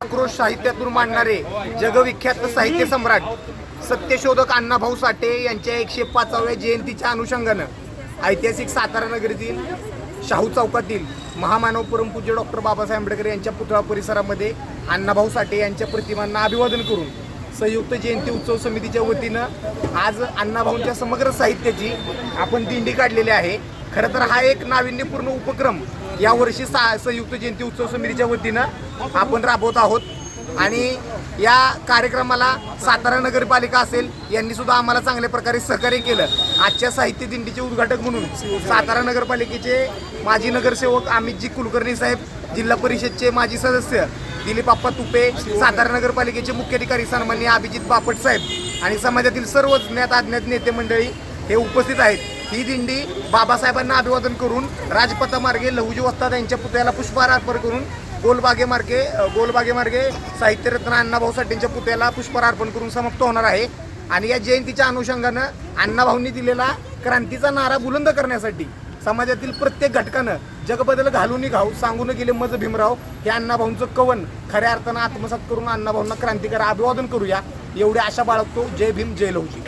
आक्रोश साहित्यातून मांडणारे जगविख्यात साहित्य सम्राट सत्यशोधक अण्णाभाऊ साठे यांच्या एकशे पाचाव्या जयंतीच्या अनुषंगानं ऐतिहासिक सातारा नगरीतील शाहू चौकातील महामानव परमपूज्य डॉक्टर बाबासाहेब आंबेडकर यांच्या पुतळा परिसरामध्ये अण्णाभाऊ साठे यांच्या प्रतिमांना अभिवादन करून संयुक्त जयंती उत्सव समितीच्या वतीनं आज अण्णाभाऊंच्या समग्र साहित्याची आपण दिंडी काढलेली आहे. खरं तर हा एक नाविन्यपूर्ण उपक्रम यावर्षी सा संयुक्त जयंती उत्सव समितीच्या वतीनं आपण राबवत आहोत. आणि या कार्यक्रमाला सातारा नगरपालिका असेल यांनी सुद्धा आम्हाला चांगल्या प्रकारे सहकार्य केलं. आजच्या साहित्य दिंडीचे उद्घाटक म्हणून सातारा नगरपालिकेचे माजी नगरसेवक अमितजी कुलकर्णी साहेब जिल्हा परिषदचे माजी सदस्य दिलीपाप्पा तुपे सातारा नगरपालिकेचे मुख्याधिकारी सन्माननीय अभिजित बापट साहेब आणि समाजातील सर्व ज्ञात अज्ञात नेते मंडळी हे उपस्थित आहेत. ही दिंडी बाबासाहेबांना अभिवादन करून राजपथामार्गे लहुजी वस्ताद यांच्या पुतळ्याला पुष्पहार अर्पण करून गोलबागेमार्गे अ, गोलबागेमार्गे साहित्यरत्न अण्णाभाऊ साठेंच्या पुतळ्याला पुष्पहार अर्पण करून समाप्त होणार आहे. आणि या जयंतीच्या अनुषंगानं अण्णाभाऊंनी दिलेला क्रांतीचा नारा बुलंद करण्यासाठी समाजातील प्रत्येक घटकानं जगबदल घालून घाऊ सांगून गेले मज भीमराव. हे अण्णाभाऊंचं कवन. खऱ्या अर्थानं आत्मसात करून अण्णाभाऊंना क्रांतिकार अभिवादन करूया. एवढी आशा बाळगतो. जय भीम जय लहुजी.